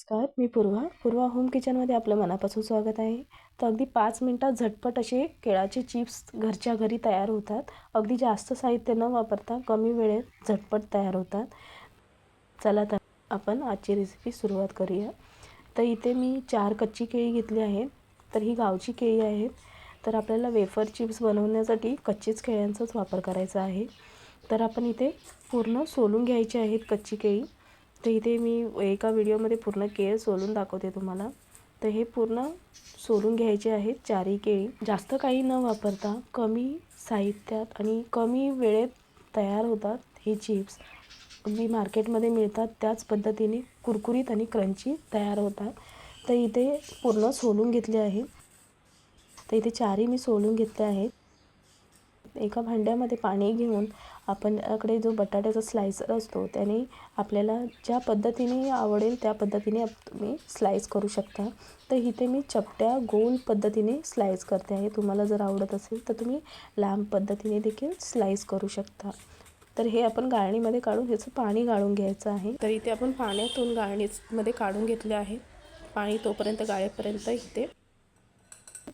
नमस्कार मी पूर्वा. पूर्वा होम किचनमध्ये आपलं मनापासून स्वागत आहे. तर अगदी पाच मिनटात झटपट असे केळाचे चिप्स घरच्या घरी तयार होतात. अगदी जास्त साहित्य न वापरता कमी वेळेत झटपट तयार होतात. चला तर आपण आजची रेसिपी सुरुवात करूया. तर इथे मी चार कच्ची केळी घेतली आहेत. तर ही गावची केळी आहेत तर आपल्याला वेफर चिप्स बनवण्यासाठी कच्चीच केळ्यांचाच वापर करायचा आहे. तर आपण इथे पूर्ण सोलून घ्यायची आहेत कच्ची केळी. तर इथे मी एका व्हिडिओमध्ये पूर्ण केळ सोलून दाखवते तुम्हाला. तर हे पूर्ण सोलून घ्यायचे आहेत चारही केळी. जास्त काही न वापरता कमी साहित्यात आणि कमी वेळेत तयार होतात हे चिप्स. अगदी मार्केटमध्ये मिळतात त्याच पद्धतीने कुरकुरीत आणि क्रंची तयार होतात. तर इथे पूर्ण सोलून घेतले आहे. तर इथे चारही मी सोलून घेतले आहेत. एका भांड्यामध्ये पाणी घेऊन आपण याकडे जो बटाट्याचा स्लायसर असतो त्याने आपल्याला ज्या पद्धतीने आवडेल त्या पद्धतीने तुम्ही स्लाईस करू शकता. तर इथे मी चपट्या गोल पद्धतीने स्लाईस करते आहे. तुम्हाला जर आवडत असेल तर तुम्ही लांब पद्धतीने देखील स्लाईस करू शकता. तर हे आपण गाळणीमध्ये काढून ह्याचं पाणी गाळून घ्यायचं आहे. तर इथे आपण पाण्यातून गाळणीमध्ये काढून घेतले आहे. पाणी तोपर्यंत गाळेपर्यंत इथे.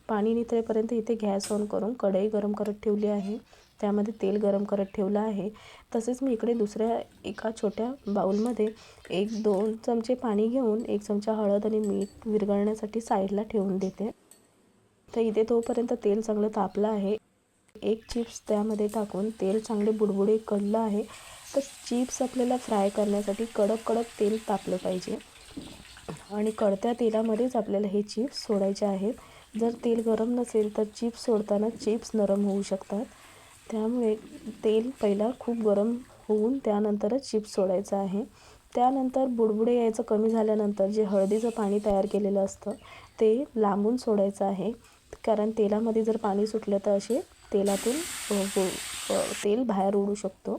पाणी नितळेपर्यंत इथे गॅस ऑन करून कढई गरम करत ठेवली आहे. त्यामध्ये तेल गरम करत ठेवलं आहे. तसेच मी इकडे दुसऱ्या एका छोट्या बाऊलमध्ये एक दोन चमचे पाणी घेऊन एक चमचा हळद आणि मीठ विरघळण्यासाठी साईडला ठेवून देते. तर इथे तोपर्यंत तेल चांगलं तापलं आहे. एक चिप्स त्यामध्ये टाकून तेल चांगले बुडबुडे कडलं आहे. तर चिप्स आपल्याला फ्राय करण्यासाठी कडक कडक तेल तापलं पाहिजे. आणि कडत्या तेलामध्येच आपल्याला हे चिप्स सोडायचे आहेत. जर तेल गरम नसेल तर चिप्स सोडताना चिप्स नरम होऊ शकतात. त्यामुळे तेल पहिला खूप गरम होऊन त्यानंतरच चिप्स सोडायचं आहे. त्यानंतर बुडबुडे यायचं कमी झाल्यानंतर जे हळदीचं पाणी तयार केलेलं असतं ते लांबून सोडायचं आहे. कारण तेलामध्ये जर पाणी सुटलं तर असे तेलातून तेल बाहेर उडू शकतो.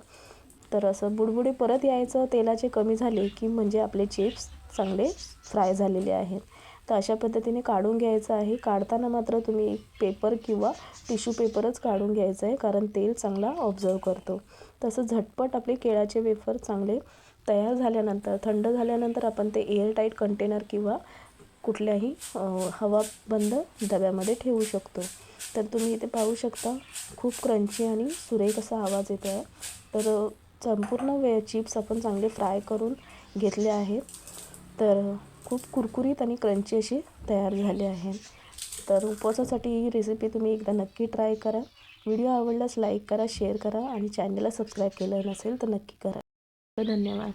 तर असं बुडबुडे परत यायचं तेलाचे कमी झाले की म्हणजे आपले चिप्स चांगले फ्राय झालेले आहेत. तर अशा पद्धतीने काढून घ्यायचं आहे. काढताना मात्र तुम्ही पेपर किंवा टिश्यू पेपरच काढून घ्यायचं आहे कारण तेल चांगला ऑब्झर्व करतो. तसं झटपट आपले केळाचे वेफर चांगले तयार झाल्यानंतर थंड झाल्यानंतर आपण ते एअरटाईट कंटेनर किंवा कुठल्याही हवा बंद डब्यामध्ये ठेवू शकतो. तर तुम्ही इथे पाहू शकता खूप क्रंची आणि सुरेख असा आवाज येतो आहे तर संपूर्ण वे चिप्स आपण चांगले फ्राय करून घेतले आहेत. तर खूप कुरकुरीत आणि क्रंची अशी तयार झाली आहे. तर उपवासासाठी ही रेसिपी तुम्ही एकदा नक्की ट्राय करा. व्हिडिओ आवडल्यास लाईक करा शेअर करा आणि चॅनलला सबस्क्राईब केलं नसेल तर नक्की करा. धन्यवाद.